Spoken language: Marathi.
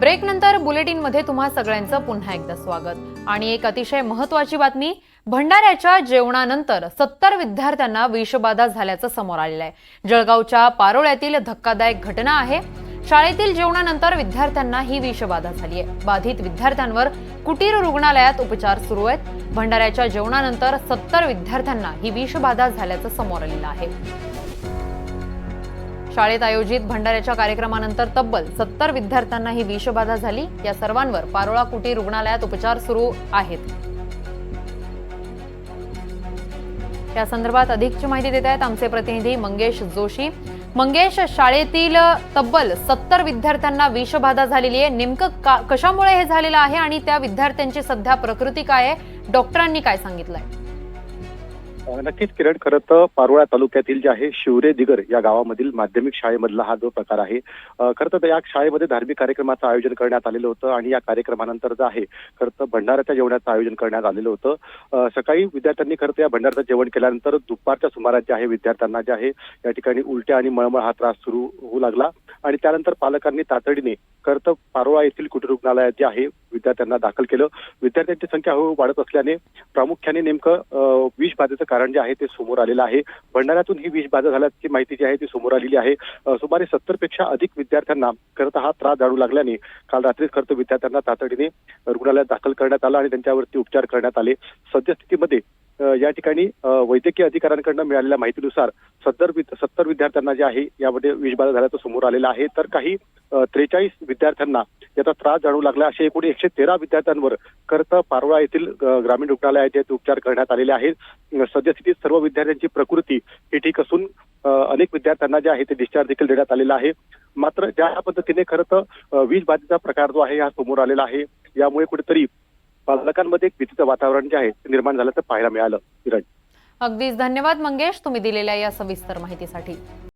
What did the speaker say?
ब्रेक नंतर बुलेटिनमध्ये तुम्हा सगळ्यांचं पुन्हा एकदा स्वागत. आणि एक अतिशय महत्वाची बातमी भंडाऱ्याच्या जेवणानंतर सत्तर विद्यार्थ्यांना विषबाधा झाल्याचं समोर आलेलं आहे. जळगावच्या पारोळ्यातील धक्कादायक घटना आहे. शाळेतील जेवणानंतर विद्यार्थ्यांना ही विषबाधा झाली आहे. बाधित विद्यार्थ्यांवर कुटीर रुग्णालयात उपचार सुरू आहेत. भंडाऱ्याच्या जेवणानंतर सत्तर विद्यार्थ्यांना ही विषबाधा झाल्याचं समोर आलेलं आहे. शाळेत आयोजित भंडाऱ्याच्या कार्यक्रमानंतर तब्बल सत्तर विद्यार्थ्यांना ही विषबाधा झाली. या सर्वांवर पारोळा कुटी रुग्णालयात उपचार सुरू आहेत. या संदर्भात अधिकची माहिती देत आहेत आमचे प्रतिनिधी मंगेश जोशी. मंगेश शाळेतील तब्बल सत्तर विद्यार्थ्यांना विषबाधा झालेली आहे. नेमकं का कशामुळे हे झालेलं आहे आणि त्या विद्यार्थ्यांची सध्या प्रकृती काय आहे? डॉक्टरांनी काय सांगितलंय? नक्कीच किरण खरं तर पारोळा तालुक्यातील जे आहे शिवरे दिगर या गावामधील माध्यमिक शाळेमधला हा जो प्रकार आहे खरं तर या शाळेमध्ये धार्मिक कार्यक्रमाचं आयोजन करण्यात आलेलं होतं आणि या कार्यक्रमानंतर जे आहे खरं तर भंडाऱ्याच्या जेवणाचं आयोजन करण्यात आलेलं होतं. सकाळी विद्यार्थ्यांनी खरं तर या भंडाऱ्याचं जेवण केल्यानंतर दुपारच्या सुमारास जे आहे विद्यार्थ्यांना जे आहे या ठिकाणी उलट्या आणि मळमळ हा त्रास सुरू होऊ लागला आणि त्यानंतर पालकांनी तातडीने खरं तर पारोळा येथील कुटीर रुग्णालयात जे आहे विद्यार्थ्यांना दाखल केलं. विद्यार्थ्यांची संख्या हळूहळू वाढत असल्याने प्रामुख्याने नेमकं विष बाधेचं कारण जे आहे ते समोर आलेलं आहे. भंडाऱ्यातून ही विषबाधा झाल्याची माहिती जी आहे ती समोर आलेली आहे. सुमारे सत्तरपेक्षा अधिक विद्यार्थ्यांना खरं हा त्रास जाणू लागल्याने काल रात्रीच खरं विद्यार्थ्यांना तातडीने रुग्णालयात दाखल करण्यात आलं आणि त्यांच्यावरती उपचार करण्यात आले. सद्यस्थितीमध्ये या ठिकाणी वैद्यकीय अधिकाऱ्यांकडनं मिळालेल्या माहितीनुसार सत्तर सत्तर विद्यार्थ्यांना जे आहे यामध्ये विषबाधा झाल्याचं समोर आलेलं आहे. तर काही त्रेचाळीस विद्यार्थ्यांना याचा त्रास जाणू लागला. असे एकूण एकशे तेरा विद्यार्थ्यांवर खरं तर पारोळा येथील ग्रामीण रुग्णालयात जे उपचार करण्यात आलेले आहेत. सद्यस्थितीत सर्व विद्यार्थ्यांची प्रकृती ही ठीक असून अनेक विद्यार्थ्यांना जे आहे ते डिस्चार्ज देखील देण्यात आलेला आहे. मात्र ज्या पद्धतीने खरं तर वीज बाधेचा प्रकार जो आहे हा समोर आलेला आहे. यामुळे कुठेतरी पालकांमध्ये एक भीतीचं वातावरण जे आहे ते निर्माण झाल्याचं पाहायला मिळालं किरण अगदीच. धन्यवाद मंगेश तुम्ही दिलेल्या या सविस्तर माहितीसाठी.